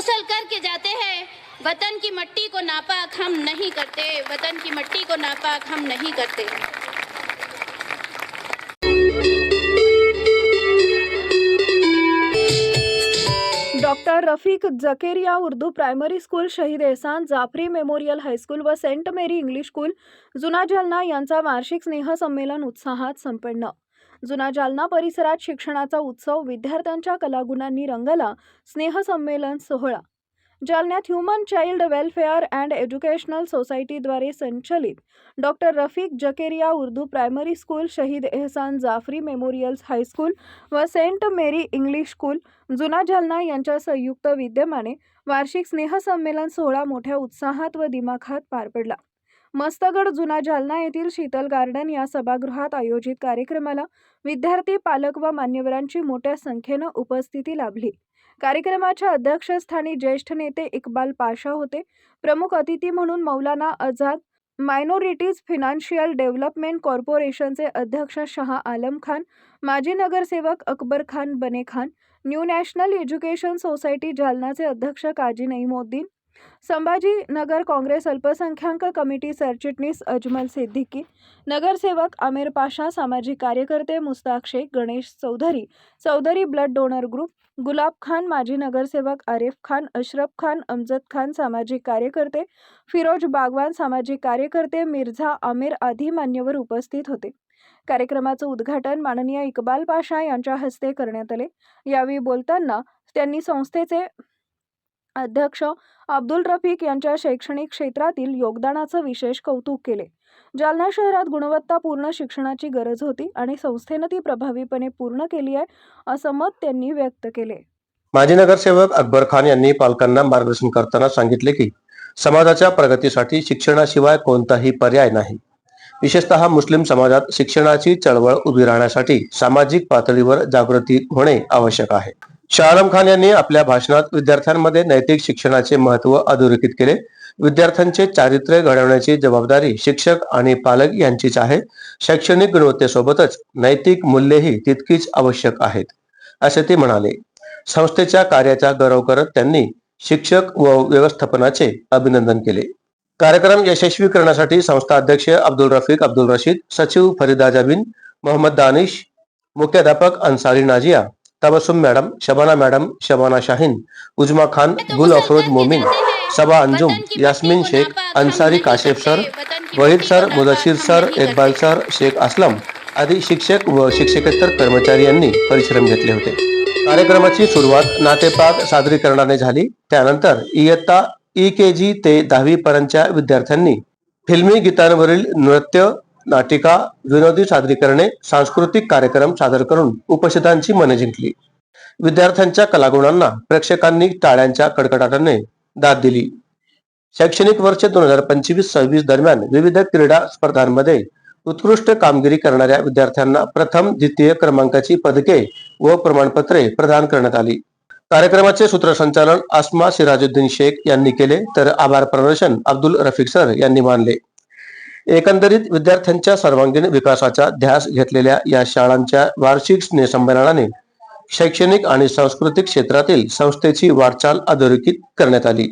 के जाते हैं। वतन की मट्टी को नापाक हम नहीं करते। वतन की मट्टी को नापाक हम नहीं करते। Doctor Rafiq Zakaria Urdu primary school Shaheed Ehsan, Jafri memorial high school व saint Mary English school, Juna Jalna यांचा वार्षिक स्नेहसंमेलन उत्साहात संपन्न। जुना जालना परिसरात शिक्षणाचा उत्सव विद्यार्थ्यांच्या कलागुणांनी रंगला. स्नेहसंमेलन सोहळा. जालन्यात human child welfare and educational सोसायटीद्वारे संचलित. Doctor Rafiq Zakaria Urdu primary school Shaheed Ehsan Jafri memorials high school व saint Mary English school Juna Jalna यांच्या संयुक्त विद्यमाने वार्षिक स्नेहसंमेलन सोहळा मोठ्या उत्साहात व दिमाखात पार पडला. मस्तगड जुना जालना येथील शीतल गार्डन या सभागृहात आयोजित कार्यक्रमाला विद्यार्थी पालक व मान्यवरांची मोठ्या संख्येनं उपस्थिती लाभली. कार्यक्रमाच्या अध्यक्षस्थानी ज्येष्ठ नेते इक्बाल पाशा होते. प्रमुख अतिथी म्हणून Maulana Azad minorities financial development कॉर्पोरेशनचे अध्यक्ष शहा आलम खान माजी नगरसेवक अकबर खान बने Khan new national education society जालनाचे अध्यक्ष काजी नईमोद्दीन संभाजीनगर काँग्रेस अल्पसंख्याक कमिटी सरचिटणीस अजमल सिद्दीकी नगरसेवक आमिर पाशा सामाजिक कार्यकर्ते Mushtaq Shaikh Ganesh Chaudhari Chaudhari blood donor group Gulab Khan माजी नगरसेवक आरिफ खान अशरफ खान अमजद खान सामाजिक कार्यकर्ते फिरोज बागवान सामाजिक कार्यकर्ते मिर्झा आमिर आदी मान्यवर उपस्थित होते. कार्यक्रमाचं उद्घाटन माननीय इकबाल पाशा यांच्या हस्ते करण्यात आले. यावेळी बोलताना त्यांनी संस्थेचे अध्यक्ष अब्दुल रफिक यांच्या शैक्षणिक क्षेत्रातील योगदानाचं विशेष कौतुक केले. जालना शहरात गुणवत्तापूर्ण शिक्षणाची गरज होती आणि संस्थेनं ती प्रभावीपणे पूर्ण केली आहे असं मत त्यांनी व्यक्त केले. माजी नगरसेवक अकबर खान यांनी पालकांना मार्गदर्शन करताना सांगितले की समाजाच्या प्रगतीसाठी शिक्षणाशिवाय कोणताही पर्याय नाही. विशेषतः मुस्लिम समाजात शिक्षणाची चळवळ उभी राहण्यासाठी सामाजिक पातळीवर जागृती होणे आवश्यक आहे. शाहराम खान यांनी आपल्या भाषणात विद्यार्थ्यांमध्ये नैतिक शिक्षणाचे महत्त्व अधोरेखित केले. विद्यार्थ्यांचे चारित्र्य घडवण्याची जबाबदारी शिक्षक आणि पालक यांचीच आहे. शैक्षणिक गुणवत्तेसोबतच नैतिक मूल्येही तितकीच आवश्यक आहेत असे ते म्हणाले. संस्थेच्या कार्याचा गौरव करत त्यांनी शिक्षक व व्यवस्थापनाचे अभिनंदन केले. कार्यक्रम यशस्वी करण्यासाठी संस्था अध्यक्ष अब्दुल रफीक अब्दुल रशीद सचिव फरीदा जबीन मोहम्मद दानिश मुख्याध्यापक Ansari Nazia Tabassum madam Shabana madam Shabana Shaheen Uzma Khan Gul Afroz Momin Saba Anjum Yasmin Shaikh Ansari Kashef sir Waheed sir Mudassir sir Iqbal sir Shaikh Aslam आदी शिक्षक व शिक्षकेतर कर्मचारी यांनी परिश्रम घेतले होते. कार्यक्रमाची सुरुवात नातेपाक सादरीकरणाने झाली. त्यानंतर इयत्ता ई के जी ते दहावी पर्यंतच्या विद्यार्थ्यांनी फिल्मी गीतांवरील नृत्य नाटिका विनोदी सादरीकरणे सांस्कृतिक कार्यक्रम सादर करून उपस्थितांची मने जिंकली. विद्यार्थ्यांच्या कलागुणांना प्रेक्षकांनी टाळ्यांच्या कडकडाटाने दाद दिली. शैक्षणिक वर्ष दोन हजार पंचवीस सव्वीस दरम्यान विविध क्रीडा स्पर्धांमध्ये उत्कृष्ट कामगिरी करणाऱ्या विद्यार्थ्यांना प्रथम द्वितीय क्रमांकाची पदके व प्रमाणपत्रे प्रदान करण्यात आली. कार्यक्रमाचे सूत्रसंचालन आसमा सिराजुद्दीन शेख यांनी केले तर आभार प्रदर्शन अब्दुल रफिक सर यांनी मानले. एकंदरीत विद्यार्थ्यांच्या सर्वांगीण विकासाचा ध्यास घेतलेल्या या शाळांच्या वार्षिक स्नेहसंमेलनाने शैक्षणिक आणि सांस्कृतिक क्षेत्रातील संस्थेची वाटचाल अधोरेखित करण्यात आली.